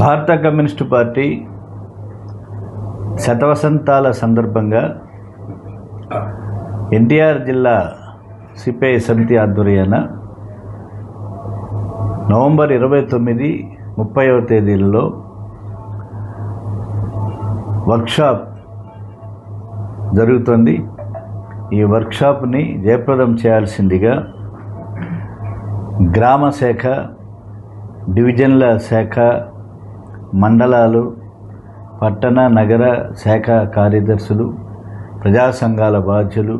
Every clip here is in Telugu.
భారత కమ్యూనిస్టు పార్టీ శతవసంతాల సందర్భంగా ఎన్టీఆర్ జిల్లా సిపిఐ సమితి ఆధ్వర్యాన నవంబర్ ఇరవై తొమ్మిది ముప్పైవ తేదీలలో వర్క్షాప్ జరుగుతుంది. ఈ వర్క్షాప్ని జయప్రదం చేయాల్సిందిగా గ్రామ శాఖ డివిజన్ల శాఖ మండలాలు పట్టణ నగర శాఖ కార్యదర్శులు ప్రజా సంఘాల బాధ్యులు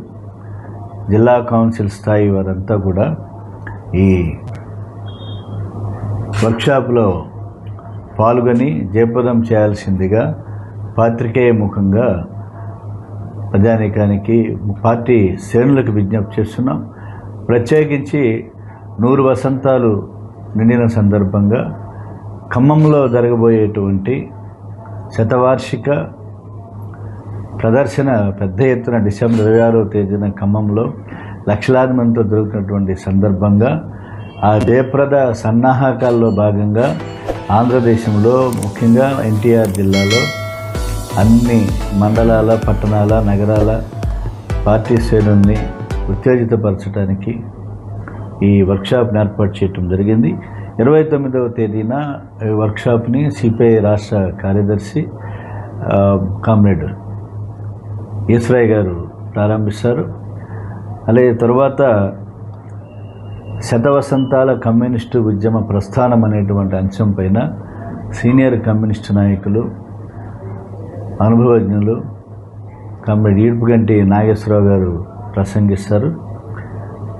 జిల్లా కౌన్సిల్ స్థాయి వారంతా కూడా ఈ వర్క్షాప్లో పాల్గొని జయప్రదం చేయాల్సిందిగా పాత్రికేయ ముఖంగా ప్రజానీకానికి పార్టీ శ్రేణులకు విజ్ఞప్తి చేస్తున్నాం. ప్రత్యేకించి నూరు వసంతాలు నిండిన సందర్భంగా ఖమ్మంలో జరగబోయేటువంటి శతవార్షిక ప్రదర్శన పెద్ద ఎత్తున డిసెంబర్ ఇరవై ఆరో తేదీన ఖమ్మంలో లక్షలాది మందితో జరుగుతున్నటువంటి సందర్భంగా ఆ జయప్రద సన్నాహకాల్లో భాగంగా ఆంధ్రదేశంలో ముఖ్యంగా ఎన్టీఆర్ జిల్లాలో అన్ని మండలాల పట్టణాల నగరాల పార్టీ శ్రేణుల్ని ఉత్తేజితపరచడానికి ఈ వర్క్షాప్ని ఏర్పాటు చేయటం జరిగింది. ఇరవై తొమ్మిదవ తేదీన వర్క్షాప్ని సిపిఐ రాష్ట్ర కార్యదర్శి కామ్రేడ్ ఈశ్వరయ్య గారు ప్రారంభిస్తారు. అలాగే తరువాత శతవసంతాల కమ్యూనిస్టు ఉద్యమ ప్రస్థానం అనేటువంటి అంశం పైన సీనియర్ కమ్యూనిస్టు నాయకులు అనుభవజ్ఞులు కామ్రేడ్ ఈడ్పుగంటి నాగేశ్వరరావు గారు ప్రసంగిస్తారు.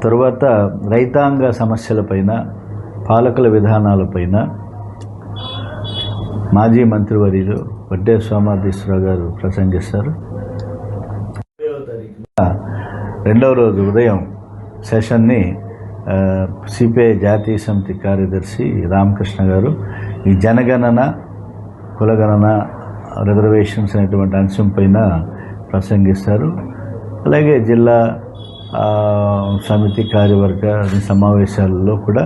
తరువాత రైతాంగ సమస్యలపైన పాలకుల విధానాలపైన మాజీ మంత్రివర్యులు వడ్డే సోమాధీశ్వరరావు గారు ప్రసంగిస్తారు రెండవ రోజు ఉదయం సెషన్ని సిపిఐ జాతీయ సమితి కార్యదర్శి రామకృష్ణ గారు ఈ జనగణన కులగణన రిజర్వేషన్స్ అనేటువంటి అంశం పైన ప్రసంగిస్తారు అలాగే జిల్లా సమితి కార్యవర్గ సమావేశాలలో కూడా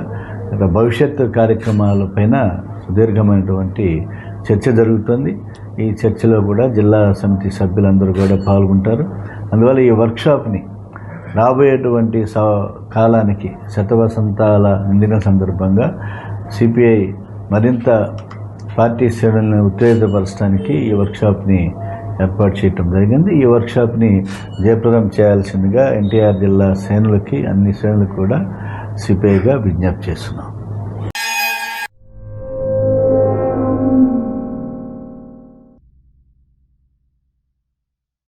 భవిష్యత్తు భవిష్యత్తు కార్యక్రమాలపైన సుదీర్ఘమైనటువంటి చర్చ జరుగుతుంది. ఈ చర్చలో కూడా జిల్లా సమితి సభ్యులందరూ కూడా పాల్గొంటారు. అందువల్ల ఈ వర్క్షాప్ని రాబోయేటువంటి కాలానికి శతవసంతాల నిండిన సందర్భంగా సిపిఐ మరింత పార్టీ శ్రేణులను ఉత్తేజపరచడానికి ఈ వర్క్షాప్ని ఏర్పాటు చేయటం జరిగింది. ఈ వర్క్షాప్ని జయప్రదం చేయాల్సిందిగా ఎన్టీఆర్ జిల్లా శ్రేణులకి అన్ని శ్రేణులకు కూడా సిపిఐగా విజ్ఞప్తి చేస్తున్నాం.